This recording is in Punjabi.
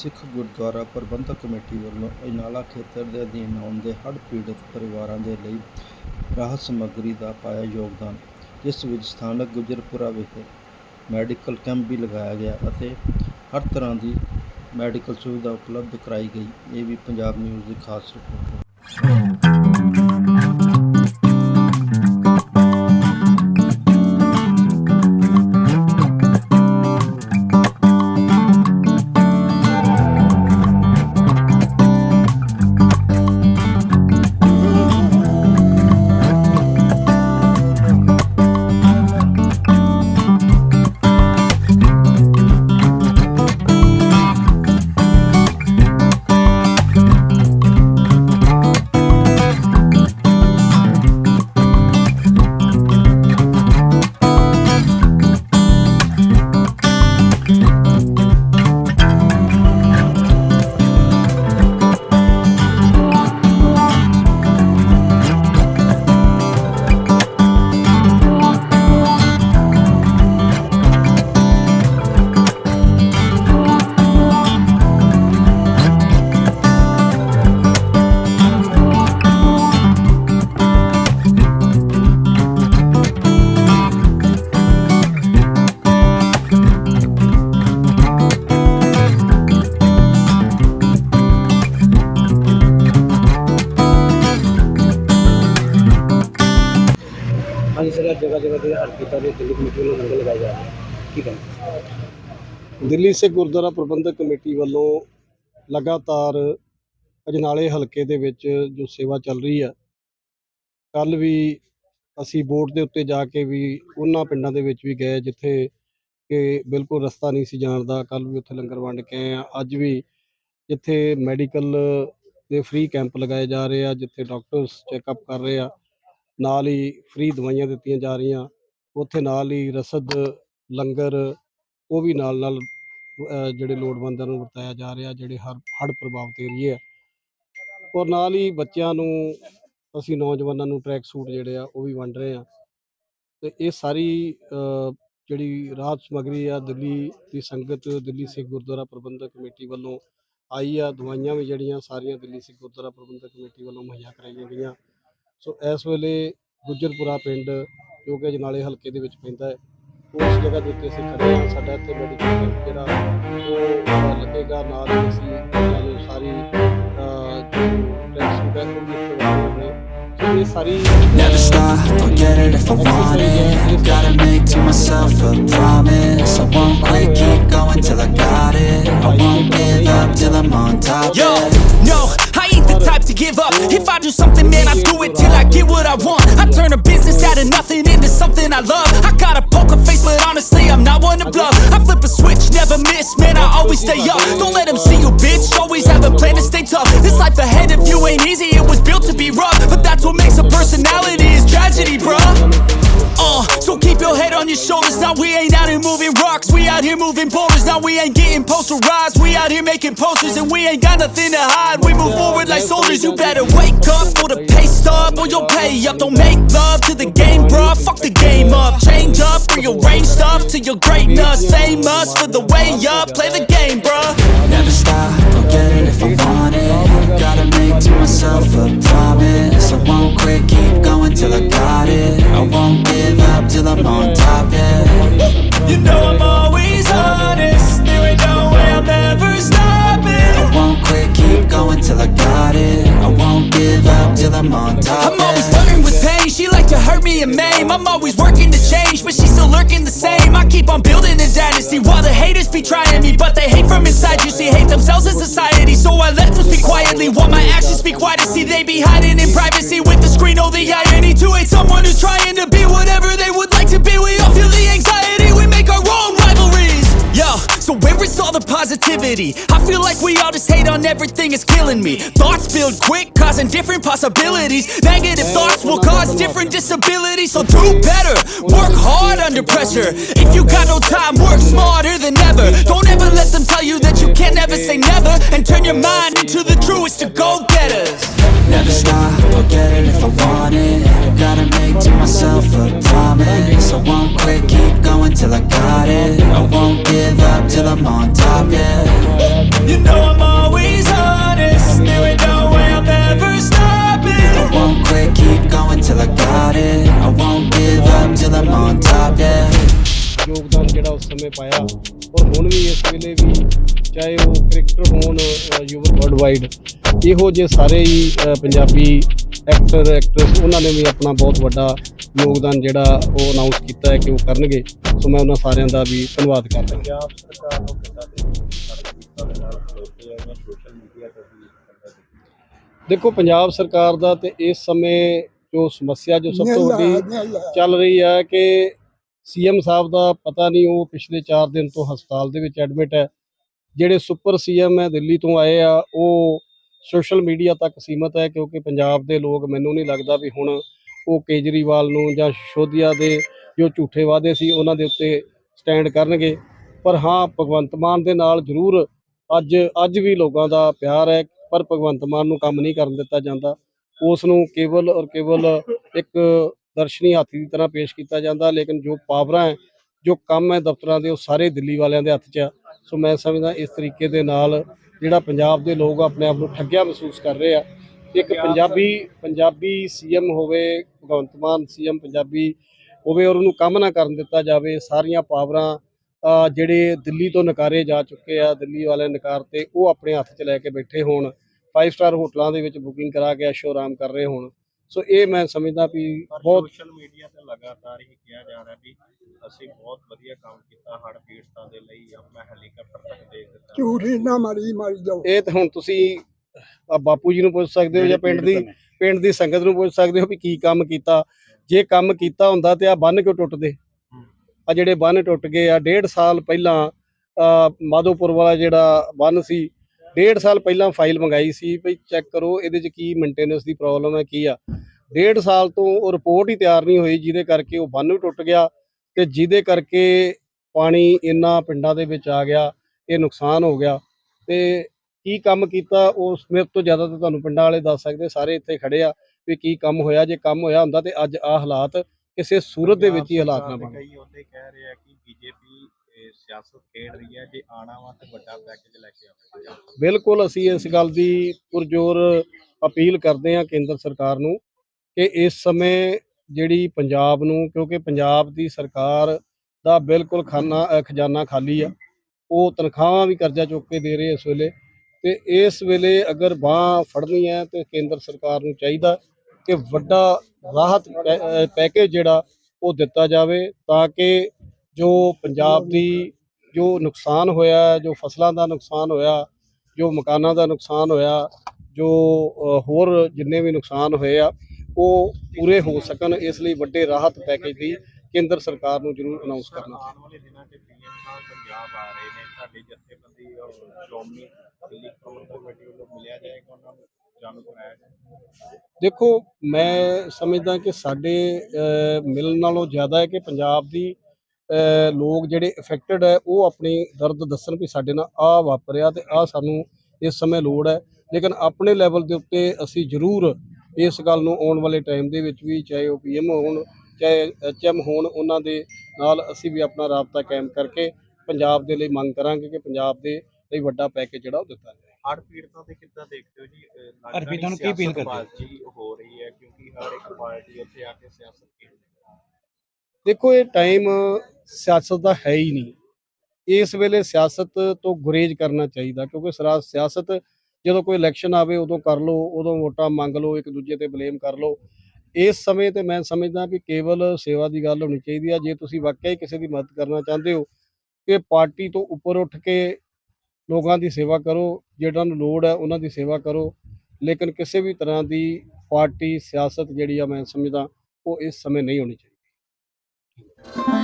ਸਿੱਖ ਗੁਰਦੁਆਰਾ ਪ੍ਰਬੰਧਕ ਕਮੇਟੀ ਵੱਲੋਂ ਇਨਾਲਾ ਖੇਤਰ ਦੇ ਅਧੀਨ ਆਉਂਦੇ ਹੜ੍ਹ ਪੀੜਤ ਪਰਿਵਾਰਾਂ ਦੇ ਲਈ ਰਾਹਤ ਸਮੱਗਰੀ ਦਾ ਪਾਇਆ ਯੋਗਦਾਨ, ਜਿਸ ਵਿੱਚ ਸਥਾਨਕ ਗੁਜਰਪੁਰਾ ਵਿਖੇ ਮੈਡੀਕਲ ਕੈਂਪ ਵੀ ਲਗਾਇਆ ਗਿਆ ਅਤੇ ਹਰ ਤਰ੍ਹਾਂ ਦੀ ਮੈਡੀਕਲ ਸੁਵਿਧਾ ਉਪਲਬਧ ਕਰਾਈ ਗਈ। ਇਹ ਵੀ ਪੰਜਾਬ ਨਿਊਜ਼ ਦੀ ਖਾਸ ਰਿਪੋਰਟ। ਹੈ ਹਰਕਤਾਂ ਦੇ ਦਿੱਲੀ ਵੱਲੋਂ ਲੰਗਰ ਲਗਾਏ ਜਾ ਰਹੇ ਹਨ ਕੀ ਕਹਿੰਦੇ ਦਿੱਲੀ ਸਿੱਖ ਗੁਰਦੁਆਰਾ ਪ੍ਰਬੰਧਕ ਕਮੇਟੀ ਵੱਲੋਂ ਲਗਾਤਾਰ ਅਜਨਾਲੇ ਹਲਕੇ ਦੇ ਵਿੱਚ ਜੋ ਸੇਵਾ ਚੱਲ ਰਹੀ ਹੈ ਕੱਲ ਵੀ ਅਸੀਂ ਬੋਰਡ ਦੇ ਉੱਤੇ ਜਾ ਕੇ ਵੀ ਉਹਨਾਂ ਪਿੰਡਾਂ ਦੇ ਵਿੱਚ ਵੀ ਗਏ ਜਿੱਥੇ ਕਿ ਬਿਲਕੁਲ ਰਸਤਾ ਨਹੀਂ ਸੀ ਜਾਣ ਦਾ। ਕੱਲ ਵੀ ਉੱਥੇ ਲੰਗਰ ਵੰਡ ਕੇ ਆਏ ਆ। ਅੱਜ ਵੀ ਜਿੱਥੇ ਮੈਡੀਕਲ ਦੇ ਫ੍ਰੀ ਕੈਂਪ ਲਗਾਏ ਜਾ ਰਹੇ ਆ, ਜਿੱਥੇ ਡਾਕਟਰਸ ਚੈੱਕਅਪ ਕਰ ਰਹੇ ਆ, ਨਾਲ ਹੀ ਫ੍ਰੀ ਦਵਾਈਆਂ ਦਿੱਤੀਆਂ ਜਾ ਰਹੀਆਂ। ਉੱਥੇ ਨਾਲ ਹੀ ਰਸਦ, ਲੰਗਰ, ਉਹ ਵੀ ਨਾਲ ਨਾਲ ਜਿਹੜੇ ਲੋੜਵੰਦਾਂ ਨੂੰ ਵਰਤਾਇਆ ਜਾ ਰਿਹਾ, ਜਿਹੜੇ ਹਰ, ਹੜ੍ਹ ਪ੍ਰਭਾਵਿਤ ਏਰੀਏ ਆ। ਔਰ ਨਾਲ ਹੀ ਬੱਚਿਆਂ ਨੂੰ, ਅਸੀਂ ਨੌਜਵਾਨਾਂ ਨੂੰ ਟਰੈਕ ਸੂਟ ਜਿਹੜੇ ਆ, ਉਹ ਵੀ ਵੰਡ ਰਹੇ ਆ ਤੇ ਇਹ ਸਾਰੀ ਜਿਹੜੀ ਰਾਹਤ ਸਮੱਗਰੀ ਆ, ਦਿੱਲੀ ਦੀ ਸੰਗਤ, ਦਿੱਲੀ ਸਿੱਖ ਗੁਰਦੁਆਰਾ ਪ੍ਰਬੰਧਕ ਕਮੇਟੀ ਵੱਲੋਂ ਆਈ ਆ, ਦਵਾਈਆਂ ਵੀ ਜਿਹੜੀਆਂ ਸਾਰੀਆਂ ਦਿੱਲੀ ਸਿੱਖ ਗੁਰਦੁਆਰਾ ਪ੍ਰਬੰਧਕ ਕਮੇਟੀ ਵੱਲੋਂ ਮੁਹੱਈਆ ਕਰਾਈਆਂ ਗਈਆਂ। ਸੋ ਇਸ ਵੇਲੇ ਗੁੱਜਰਪੁਰਾ ਪਿੰਡ ਜੋ ਕਿ ਅਜਨਾਲੇ ਹਲਕੇ ਦੇ ਵਿੱਚ ਪੈਂਦਾ ਹੈ ਉਸ ਜਗ੍ਹਾ ਦੇ ਉੱਤੇ ਅਸੀਂ ਖੜੇ ਹਾਂ ਸਾਡਾ ਇੱਥੇ ਮੈਡੀਕਲ ਕੈਂਪ ਜਿਹੜਾ ਉਹ ਅ, ਲੱਗੇਗਾ ਨਾਲ ਹੀ ਅਸੀਂ ਬੱਚਿਆਂ ਨੂੰ ਸਾਰੀ ਅ, ਜੋ ਟੈਸਟ ਹੈ ਉਹ ਵੀ ਇੱਥੇ ਵੰਡੇ ਹੋਏ ਸੋ ਇਹ ਸਾਰੀ Never stop, I'll get it if I want it Gotta make to myself a promise I won't quit, keep going till I got it I won't give up till I'm on top, Yo, yeah no, I ain't the type to give up. If I do something, man, I do it till I get what I want. I turn a business out of nothing into something I love. I got a poker face, but honestly, I'm not one to bluff. I flip a switch, never miss, man, I always stay up. Don't let them see you, bitch. Always have a plan to stay tough. This life ahead of you ain't easy, it was built to be rough. But that's what makes a personality is tragedy, bruh. Uh, so keep your head on your shoulders. Now we ain't out here moving rocks. We out here moving boulders. Now we ain't getting posterized. We out here making posters and we ain't got nothing to hide. We move forward like soldiers. You better wake up for the pay stub or you'll pay up. Don't make love to the game, bruh. Fuck the game up. Change up, rearrange stuff to your greatness. Famous for the way up. Play the game, bruh. Never stop, I'll get it if I want it Gotta make to myself a me and maim. I'm always working to change, but she's still lurking the same. I keep on building a dynasty while the haters be trying me, but they hate from inside. You see, hate themselves in society, so I let them speak quietly while my actions speak wider. See, they be hiding in privacy with the screen. Oh, the irony to hate someone who's trying to be whatever they would like positivity? I feel like we all just hate on everything, it's killing me. Thoughts build quick, causing different possibilities. Negative thoughts will cause different disabilities. So do better, work hard under pressure. If you got no time, work smarter than ever. Don't ever let them tell you that you can't never say never. And turn your mind into the truest to go getters. Never stop, I'll get it if I want it Gotta make to myself a promise I won't quit, keep going till I got it I won't give up till I'm on top, yeah You know I'm always honest. There ain't no way I'm ever I stopping. won't quit, keep going till I got it I won't give up till I'm on top, yeah ਯੋਗਦਾਨ ਜਿਹੜਾ ਉਸ ਸਮੇਂ ਪਾਇਆ ਔਰ ਹੁਣ ਵੀ ਇਸ ਵੇਲੇ ਵੀ ਚਾਹੇ ਉਹ ਕ੍ਰਿਕਟਰ ਹੋਣ ਅ, ਯੁਵਕ ਵਰਲਡ ਵਾਈਡ ਇਹੋ ਜਿਹੇ ਸਾਰੇ ਹੀ ਪੰਜਾਬੀ ਐਕਟਰ ਐਕਟਰਸ ਉਹਨਾਂ ਨੇ ਵੀ ਆਪਣਾ ਬਹੁਤ ਵੱਡਾ ਯੋਗਦਾਨ ਜਿਹੜਾ ਉਹ ਅਨਾਉਂਸ ਕੀਤਾ ਹੈ ਕਿ ਉਹ ਕਰਨਗੇ ਸੋ ਮੈਂ ਉਹਨਾਂ ਸਾਰਿਆਂ ਦਾ ਵੀ ਧੰਨਵਾਦ ਕਰਦਾ ਹਾਂ। ਪੰਜਾਬ ਸਰਕਾਰ ਨੂੰ ਕਿੱਦਾਂ ਦੇ ਸੋਸ਼ਲ ਮੀਡੀਆ ਤੇ ਦੇਖੋ ਪੰਜਾਬ ਸਰਕਾਰ ਦਾ ਤੇ ਇਸ ਸਮੇਂ ਜੋ ਸਮੱਸਿਆ ਜੋ ਸਭ ਤੋਂ ਵੱਡੀ ਚੱਲ ਰਹੀ ਹੈ ਕਿ ਸੀਐਮ ਸਾਹਿਬ ਦਾ ਪਤਾ ਨਹੀਂ ਉਹ ਪਿਛਲੇ 4 ਦਿਨ ਤੋਂ ਹਸਪਤਾਲ ਦੇ ਵਿੱਚ ਐਡਮਿਟ ਹੈ। ਜਿਹੜੇ ਸੁਪਰ ਸੀਐਮ ਹੈ ਦਿੱਲੀ ਤੋਂ ਆਏ ਆ ਉਹ ਸੋਸ਼ਲ ਮੀਡੀਆ ਤੱਕ ਸੀਮਤ ਹੈ ਕਿਉਂਕਿ ਪੰਜਾਬ ਦੇ ਲੋਕ ਮੈਨੂੰ ਨਹੀਂ ਲੱਗਦਾ ਵੀ ਹੁਣ ਉਹ ਕੇਜਰੀਵਾਲ ਨੂੰ ਜਾਂ ਸ਼ੋਧਿਆ ਦੇ ਜੋ ਝੂਠੇ ਵਾਅਦੇ ਸੀ ਉਹਨਾਂ ਦੇ ਉੱਤੇ ਸਟੈਂਡ ਕਰਨਗੇ। ਪਰ ਹਾਂ, ਭਗਵੰਤ ਮਾਨ ਦੇ ਨਾਲ ਜ਼ਰੂਰ ਅੱਜ ਅੱਜ ਵੀ ਲੋਕਾਂ ਦਾ ਪਿਆਰ ਹੈ, ਪਰ ਭਗਵੰਤ ਮਾਨ ਨੂੰ ਕੰਮ ਨਹੀਂ ਕਰਨ ਦਿੱਤਾ ਜਾਂਦਾ। ਉਸ ਨੂੰ ਕੇਵਲ ਔਰ ਕੇਵਲ ਇੱਕ ਦਰਸ਼ਨੀ ਹਾਥੀ ਦੀ ਤਰ੍ਹਾਂ ਪੇਸ਼ ਕੀਤਾ ਜਾਂਦਾ, ਲੇਕਿਨ ਜੋ ਪਾਵਰਾਂ ਹੈ, ਜੋ ਕੰਮ ਹੈ ਦਫ਼ਤਰਾਂ ਦੇ, ਉਹ ਸਾਰੇ ਦਿੱਲੀ ਵਾਲਿਆਂ ਦੇ ਹੱਥ 'ਚ ਆ। ਸੋ ਮੈਂ ਸਮਝਦਾ ਇਸ ਤਰੀਕੇ ਦੇ ਨਾਲ ਜਿਹੜਾ ਪੰਜਾਬ ਦੇ ਲੋਕ ਆਪਣੇ ਆਪ ਨੂੰ ਠੱਗਿਆ ਮਹਿਸੂਸ ਕਰ ਰਹੇ ਆ। ਇੱਕ ਪੰਜਾਬੀ ਪੰਜਾਬੀ ਸੀਐਮ ਹੋਵੇ, ਭਗਵੰਤ ਮਾਨ ਸੀਐਮ, ਪੰਜਾਬੀ ਹੋਵੇ ਔਰ ਉਹਨੂੰ ਕੰਮ ਨਾ ਕਰਨ ਦਿੱਤਾ ਜਾਵੇ ਸਾਰੀਆਂ ਪਾਵਰਾਂ ਜਿਹੜੇ ਦਿੱਲੀ ਤੋਂ ਨਕਾਰੇ ਜਾ ਚੁੱਕੇ ਆ ਦਿੱਲੀ ਵਾਲੇ ਨਕਾਰ ਤੇ ਉਹ ਆਪਣੇ ਹੱਥ 'ਚ ਲੈ ਕੇ ਬੈਠੇ ਹੋਣ 5 ਸਟਾਰ ਹੋਟਲਾਂ ਦੇ ਵਿੱਚ ਬੁਕਿੰਗ ਕਰਾ ਕੇ ਐਸ਼ੋ ਆਰਾਮ ਕਰ ਰਹੇ ਹੋਣ। ਸੋ ਇਹ ਮੈਂ ਸਮਝਦਾ ਵੀ ਬਹੁਤ ਸੋਸ਼ਲ ਮੀਡੀਆ ਤੇ ਲਗਾਤਾਰ ਹੀ ਕਿਹਾ ਜਾ ਰਿਹਾ ਵੀ ਅਸੀਂ ਬਹੁਤ ਵਧੀਆ ਕੰਮ ਕੀਤਾ ਹੜ ਪੀੜਤਾਂ ਦੇ ਲਈ ਆਪਣਾ ਹੈਲੀਕਾਪਟਰ ਤੱਕ ਦੇ ਦਿੱਤਾ। ਝੂਠੀ ਨਾ ਮਾਰੀ ਮਾਰੀ ਜਾਓ। ਇਹ ਤਾਂ ਹੁਣ ਤੁਸੀਂ ਆ ਬਾਪੂ ਜੀ ਨੂੰ ਪੁੱਛ ਸਕਦੇ ਹੋ ਜਾਂ ਪਿੰਡ ਦੀ ਪਿੰਡ ਦੀ ਸੰਗਤ ਨੂੰ ਪੁੱਛ ਸਕਦੇ ਹੋ ਵੀ ਕੀ ਕੰਮ ਕੀਤਾ। ਜੇ ਕੰਮ ਕੀਤਾ ਹੁੰਦਾ ਤੇ ਆ ਬੰਨ ਕਿਉਂ ਟੁੱਟਦੇ? ਆ ਜਿਹੜੇ ਬੰਨ ਟੁੱਟ ਗਏ ਆ, ਡੇਢ ਸਾਲ ਪਹਿਲਾਂ ਮਾਧੋਪੁਰ ਵਾਲਾ ਜਿਹੜਾ ਬੰਨ ਸੀ, ਡੇਢ ਸਾਲ ਪਹਿਲਾਂ ਫਾਈਲ ਮੰਗਾਈ ਸੀ ਵੀ ਚੈੱਕ ਕਰੋ ਇਹਦੇ 'ਚ ਕੀ ਮੇਨਟੇਨੈਂਸ ਦੀ ਪ੍ਰੋਬਲਮ ਹੈ, ਕੀ ਆ। ਡੇਢ ਸਾਲ ਤੋਂ ਉਹ ਰਿਪੋਰਟ ਹੀ ਤਿਆਰ ਨਹੀਂ ਹੋਈ, ਜਿਹਦੇ ਕਰਕੇ ਉਹ ਬੰਨ ਵੀ ਟੁੱਟ ਗਿਆ ਤੇ ਜਿਹਦੇ ਕਰਕੇ ਪਾਣੀ ਇੰਨਾ ਪਿੰਡਾਂ ਦੇ ਵਿੱਚ ਆ ਗਿਆ, ਇਹ ਨੁਕਸਾਨ ਹੋ ਗਿਆ। ਤੇ ਕੀ ਕੰਮ ਕੀਤਾ ਉਸ ਮੇਰੇ ਤੋਂ ਜ਼ਿਆਦਾ ਤਾਂ ਤੁਹਾਨੂੰ ਪਿੰਡਾਂ ਵਾਲੇ ਦੱਸ ਸਕਦੇ, ਸਾਰੇ ਇੱਥੇ ਖੜੇ ਆ। ਵੀ ਕੀ ਕੰਮ ਹੋਇਆ ਜੇ ਕੰਮ ਹੋਇਆ ਹੁੰਦਾ ਤੇ ਅੱਜ ਆ ਹਾਲਾਤ ਕਿਸੇ ਸੂਰਤ ਦੇ ਵਿੱਚ ਹੀ ਹਾਲਾਤ ਨਾ ਬਣ ਕਈ ਉਹਦੇ ਕਹਿ ਰਹੇ ਆ ਕਿ ਬੀਜੇਪੀ ਸਿਆਸਤ ਖੇਡ ਰਹੀ ਹੈ ਜੇ ਆਣਾ ਵਾ ਤੇ ਵੱਡਾ ਪੈਕੇਜ ਲੈ ਕੇ ਆਵੇ ਬਿਲਕੁਲ ਅਸੀਂ ਇਸ ਗੱਲ ਦੀ ਪੁਰਜੋਰ ਅਪੀਲ ਕਰਦੇ ਹਾਂ ਕੇਂਦਰ ਸਰਕਾਰ ਨੂੰ ਕਿ ਇਸ ਸਮੇਂ ਜਿਹੜੀ ਪੰਜਾਬ ਨੂੰ ਕਿਉਂਕਿ ਪੰਜਾਬ ਦੀ ਸਰਕਾਰ ਦਾ ਬਿਲਕੁਲ ਖਾਨਾ ਖਜ਼ਾਨਾ ਖਾਲੀ ਆ ਉਹ ਤਨਖਾਹਾਂ ਵੀ ਕਰਜ਼ਾ ਚੁੱਕ ਕੇ ਦੇ ਰਹੇ ਇਸ ਵੇਲੇ। ਤੇ ਇਸ ਵੇਲੇ ਅਗਰ ਬਾਹ ਫੜਨੀ ਹੈ ਤੇ ਕੇਂਦਰ ਸਰਕਾਰ ਨੂੰ ਚਾਹੀਦਾ ਕਿ ਵੱਡਾ ਰਾਹਤ ਪੈ- ਪੈਕੇਜ ਜਿਹੜਾ ਉਹ ਦਿੱਤਾ ਜਾਵੇ ਤਾਂ ਕਿ ਜੋ ਪੰਜਾਬ ਦੀ ਜੋ ਨੁਕਸਾਨ ਹੋਇਆ, ਜੋ ਫਸਲਾਂ ਦਾ ਨੁਕਸਾਨ ਹੋਇਆ, ਜੋ ਮਕਾਨਾਂ ਦਾ ਨੁਕਸਾਨ ਹੋਇਆ, ਜੋ ਹੋਰ ਜਿੰਨੇ ਵੀ ਨੁਕਸਾਨ ਹੋਏ ਆ, ਉਹ ਪੂਰੇ ਹੋ ਸਕਣ, ਇਸ ਲਈ ਵੱਡੇ ਰਾਹਤ ਪੈਕੇਜ ਦੀ ਕੇਂਦਰ ਸਰਕਾਰ ਨੂੰ ਜ਼ਰੂਰ ਅਨਾਉਂਸ ਕਰਨਾ ਚਾਹੀਦਾ। ਆਉਣ ਵਾਲੇ ਦਿਨਾਂ 'ਚ ਪੀਐਮ ਸਾਹਿਬ ਪੰਜਾਬ ਆ ਰਹੇ ਨੇ ਸਾਡੀ ਜਥੇਬੰਦੀ ਔਰ ਸ਼੍ਰੋਮਣੀ ਦਿੱਲੀ ਪ੍ਰਬੰਧਕ ਕਮੇਟੀ ਵੱਲੋਂ ਮਿਲਿਆ ਜਾਏਗਾ ਉਹਨਾਂ ਨੂੰ ਜਾਣੂ ਕਰਾਇਆ ਜਾਏਗਾ। ਦੇਖੋ ਮੈਂ ਸਮਝਦਾ ਕਿ ਸਾਡੇ ਮਿਲਣ ਨਾਲੋਂ ਜ਼ਿਆਦਾ ਹੈ ਕਿ ਪੰਜਾਬ ਦੀ ਲੋਕ ਜਿਹੜੇ ਇਫੈਕਟਡ ਹੈ ਉਹ ਆਪਣੀ ਦਰਦ ਦੱਸਣ ਵੀ ਸਾਡੇ ਨਾਲ ਆ ਵਾਪਰਿਆ ਤੇ ਆ ਸਾਨੂੰ ਇਸ ਸਮੇਂ ਲੋੜ ਹੈ। ਲੇਕਿਨ ਆਪਣੇ ਲੈਵਲ ਦੇ ਉੱਤੇ ਅਸੀਂ ਜ਼ਰੂਰ ਇਸ ਗੱਲ ਨੂੰ ਆਉਣ ਵਾਲੇ ਟਾਈਮ ਦੇ ਵਿੱਚ ਵੀ ਚਾਹੇ ਉਹ ਪੀਐਮ ਹੋਣ ਚਾਹੇ ਐਚਐਮ ਹੋਣ ਉਹਨਾਂ ਦੇ ਨਾਲ ਅਸੀਂ ਵੀ ਆਪਣਾ ਰਾਬਤਾ ਕਾਇਮ ਕਰਕੇ ਪੰਜਾਬ ਦੇ ਲਈ ਮੰਗ ਕਰਾਂਗੇ ਕਿ ਪੰਜਾਬ ਦੇ ਲਈ ਵੱਡਾ ਪੈਕੇਜ ਜਿਹੜਾ ਉਹ ਦਿੱਤਾ ਜਾਵੇ ਹੜ ਪੀੜਤਾਂ ਤੇ ਕਿੱਦਾਂ ਦੇਖਦੇ ਹੋ ਜੀ? ਹੜ੍ਹ ਪੀੜਤਾਂ ਨੂੰ ਕੀ ਅਪੀਲ ਕਰਦੇ ਹੋ? ਹੋ ਰਹੀ ਹੈ ਕਿਉਂਕਿ ਹਰ ਇੱਕ ਪਾਰਟੀ ਉੱਥੇ ਆ ਕੇ ਸਿਆਸਤ ਖੇਡ ਦੇਖੋ ਇਹ ਟਾਈਮ ਸਿਆਸਤ ਦਾ ਹੈ ਹੀ ਨਹੀਂ। ਇਸ ਵੇਲੇ ਸਿਆਸਤ ਤੋਂ ਗੁਰੇਜ਼ ਕਰਨਾ ਚਾਹੀਦਾ ਕਿਉਂਕਿ ਸਰਾ ਸਿਆਸਤ ਜਦੋਂ ਕੋਈ ਇਲੈਕਸ਼ਨ ਆਵੇ ਉਦੋਂ ਕਰ ਲਓ ਉਦੋਂ ਵੋਟਾਂ ਮੰਗ ਲਓ ਇੱਕ ਦੂਜੇ ਤੇ ਬਲੇਮ ਕਰ ਲਓ। ਇਸ ਸਮੇਂ ਤੇ ਮੈਂ ਸਮਝਦਾ ਕਿ ਕੇਵਲ ਸੇਵਾ ਦੀ ਗੱਲ ਹੋਣੀ ਚਾਹੀਦੀ ਆ। ਜੇ ਤੁਸੀਂ ਵਾਕਿਆ ਹੀ ਕਿਸੇ ਦੀ ਮਦਦ ਕਰਨਾ ਚਾਹੁੰਦੇ ਹੋ ਕਿ ਪਾਰਟੀ ਤੋਂ ਉੱਪਰ ਉੱਠ ਕੇ ਲੋਕਾਂ ਦੀ ਸੇਵਾ ਕਰੋ ਜਿਹਨਾਂ ਨੂੰ ਲੋੜ ਹੈ ਉਹਨਾਂ ਦੀ ਸੇਵਾ ਕਰੋ। ਲੇਕਿਨ ਕਿਸੇ ਵੀ ਤਰ੍ਹਾਂ ਦੀ ਪਾਰਟੀ, ਸਿਆਸਤ ਜਿਹੜੀ ਆ, ਮੈਂ ਸਮਝਦਾ ਉਹ ਇਸ ਸਮੇਂ ਨਹੀਂ ਹੋਣੀ ਚਾਹੀਦੀ।